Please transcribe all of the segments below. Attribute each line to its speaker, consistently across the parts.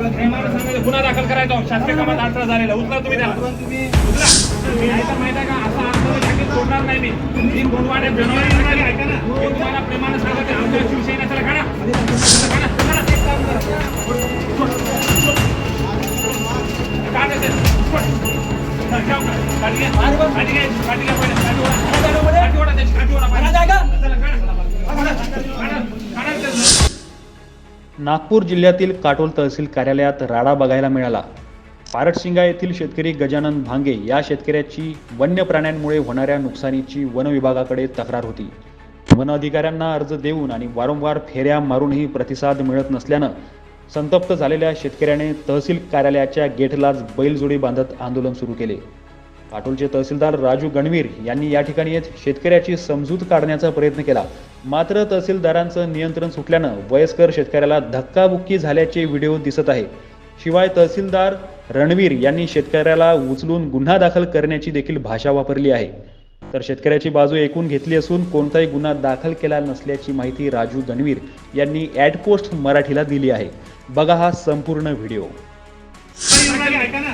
Speaker 1: गुन्हा दाखल करायचा शासकीय कामात अडथळा झालेला उचला तुम्ही त्याला माहिती आहे का असा आत्महत्या सोडणार नाही मी ही गुणवाने जानेवारी येणारी ऐका ना मी तुम्हाला प्रेमानं सांगते आमच्या शिवसेनेचा एक काम करा. काय नाही काठी घ्या. काठी घ्या. काठी घ्या काठी ओढा. काठी ओढा काठी ओढा
Speaker 2: नागपूर जिल्ह्यातील काटोल तहसील कार्यालयात राडा बघायला मिळाला. पारटशिंगा येथील शेतकरी गजानन भांगे या शेतकऱ्याची वन्य प्राण्यांमुळे होणाऱ्या नुकसानीची वन विभागाकडे तक्रार होती. वन अधिकाऱ्यांना अर्ज देऊन आणि वारंवार फेऱ्या मारूनही प्रतिसाद मिळत नसल्यानं संतप्त झालेल्या शेतकऱ्याने तहसील कार्यालयाच्या गेटलाच बैलजोडी बांधत आंदोलन सुरू केले. काटोलचे तहसीलदार राजू गणवीर यांनी या ठिकाणी येत शेतकऱ्याची समजूत काढण्याचा प्रयत्न केला. मात्र तहसीलदारांचं नियंत्रण सुटल्यानं वयस्कर शेतकऱ्याला धक्काबुक्की झाल्याचे व्हिडिओ दिसत आहे. शिवाय तहसीलदार रणवीर यांनी शेतकऱ्याला उचलून गुन्हा दाखल करण्याची देखील भाषा वापरली आहे. तर शेतकऱ्याची बाजू ऐकून घेतली असून कोणताही गुन्हा दाखल केला नसल्याची माहिती राजू गणवीर यांनी ॲडपोस्ट मराठीला दिली आहे. बघा हा संपूर्ण व्हिडिओ.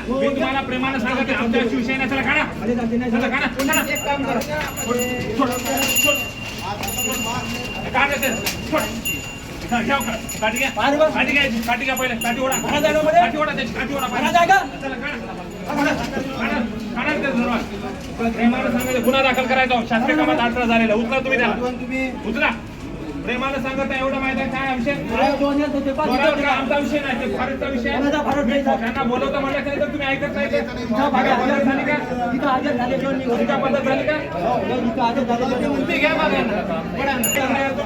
Speaker 1: मी तुम्हाला प्रेमानं सांगते आमच्या शिवसेनेचा खा ना चला, खा ना. चला. एक काम करा. सोड, सोड, सोड. ठेव पहिले. सांगायचं गुन्हा दाखल करायचा शासकीय कामात अडथळा झालेला उचला तुम्ही त्याला उचला प्रेमाला सांगत आहे एवढं माहिती आहे काय विषय आमचा विषय नाही ते भारतचा विषय त्यांना बोलवता म्हणलं तरी तर तुम्ही ऐकत नाही झाली का पद्धत झाली का